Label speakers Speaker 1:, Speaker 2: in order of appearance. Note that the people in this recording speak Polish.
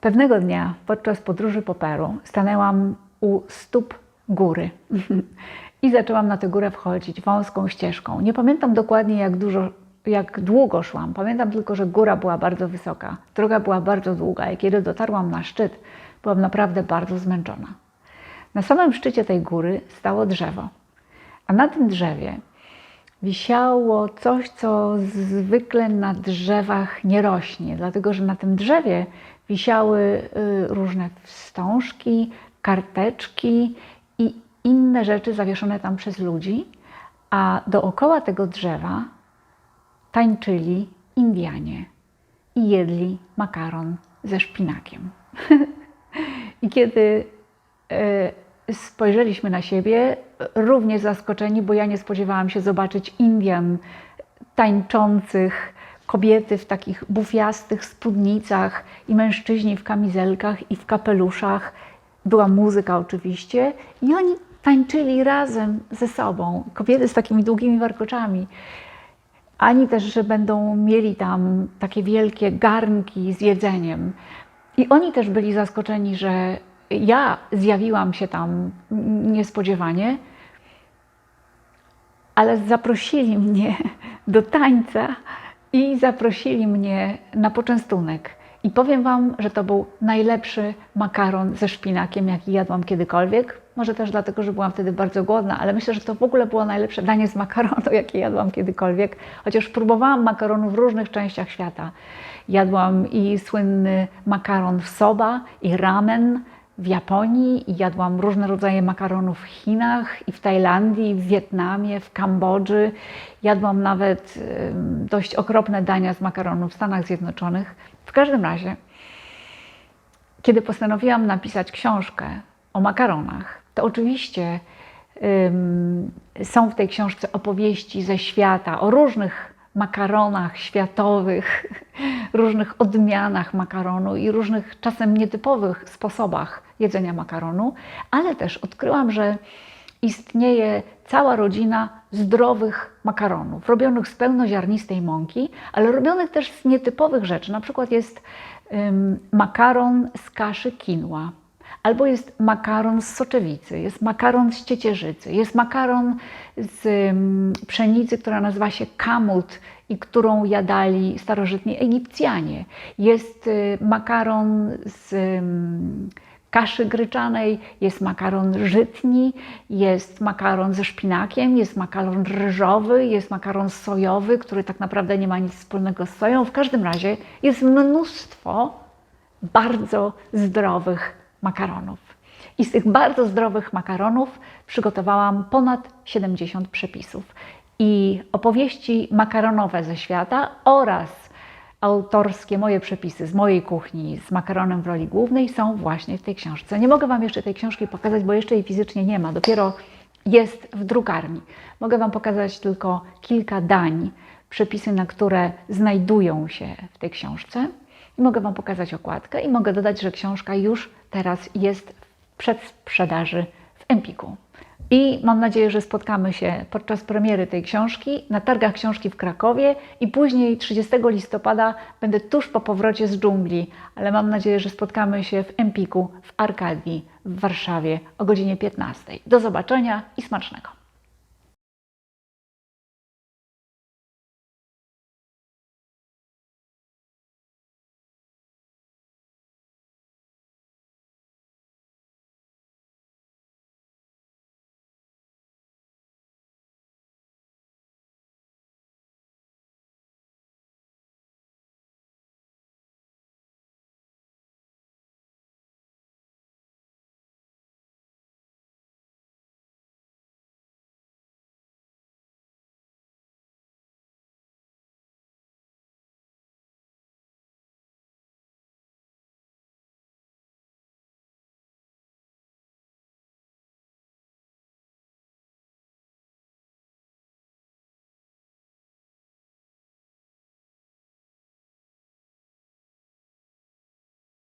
Speaker 1: Pewnego dnia podczas podróży po Peru stanęłam u stóp góry i zaczęłam na tę górę wchodzić wąską ścieżką. Nie pamiętam dokładnie, jak dużo, jak długo szłam. Pamiętam tylko, że góra była bardzo wysoka, droga była bardzo długa i kiedy dotarłam na szczyt, byłam naprawdę bardzo zmęczona. Na samym szczycie tej góry stało drzewo, a na tym drzewie wisiało coś, co zwykle na drzewach nie rośnie, dlatego że na tym drzewie wisiały y, różne wstążki, karteczki i inne rzeczy zawieszone tam przez ludzi, a dookoła tego drzewa tańczyli Indianie i jedli makaron ze szpinakiem. I kiedy e, spojrzeliśmy na siebie, również zaskoczeni, bo ja nie spodziewałam się zobaczyć Indian tańczących, kobiety w takich bufiastych spódnicach i mężczyźni w kamizelkach i w kapeluszach. Była muzyka oczywiście i oni tańczyli razem ze sobą. Kobiety z takimi długimi warkoczami. Ani też, że będą mieli tam takie wielkie garnki z jedzeniem. I oni też byli zaskoczeni, że ja zjawiłam się tam niespodziewanie, ale zaprosili mnie do tańca i zaprosili mnie na poczęstunek. I powiem Wam, że to był najlepszy makaron ze szpinakiem, jaki jadłam kiedykolwiek. Może też dlatego, że byłam wtedy bardzo głodna, ale myślę, że to w ogóle było najlepsze danie z makaronu, jakie jadłam kiedykolwiek. Chociaż próbowałam makaronu w różnych częściach świata. Jadłam i słynny makaron w soba, i ramen w Japonii, i jadłam różne rodzaje makaronów w Chinach, i w Tajlandii, w Wietnamie, w Kambodży. Jadłam nawet dość okropne dania z makaronu w Stanach Zjednoczonych. W każdym razie, kiedy postanowiłam napisać książkę o makaronach, to oczywiście są w tej książce opowieści ze świata o różnych makaronach światowych, różnych odmianach makaronu i różnych czasem nietypowych sposobach jedzenia makaronu, ale też odkryłam, że istnieje cała rodzina zdrowych makaronów, robionych z pełnoziarnistej mąki, ale robionych też z nietypowych rzeczy. Na przykład jest ym, makaron z kaszy quinoa, albo jest makaron z soczewicy, jest makaron z ciecierzycy, jest makaron z ym, pszenicy, która nazywa się kamut i którą jadali starożytni Egipcjanie. Jest y, makaron z ym, kaszy gryczanej, jest makaron żytni, jest makaron ze szpinakiem, jest makaron ryżowy, jest makaron sojowy, który tak naprawdę nie ma nic wspólnego z soją. W każdym razie jest mnóstwo bardzo zdrowych makaronów. I z tych bardzo zdrowych makaronów przygotowałam ponad 70 przepisów. I opowieści makaronowe ze świata oraz autorskie moje przepisy z mojej kuchni z makaronem w roli głównej są właśnie w tej książce. Nie mogę Wam jeszcze tej książki pokazać, bo jeszcze jej fizycznie nie ma. Dopiero jest w drukarni. Mogę Wam pokazać tylko kilka dań, przepisy, na które znajdują się w tej książce. I mogę Wam pokazać okładkę i mogę dodać, że książka już teraz jest w przedsprzedaży w Empiku. I mam nadzieję, że spotkamy się podczas premiery tej książki na targach książki w Krakowie i później 30 listopada będę tuż po powrocie z dżungli, ale mam nadzieję, że spotkamy się w Empiku w Arkadii w Warszawie o godzinie 15. Do zobaczenia i smacznego.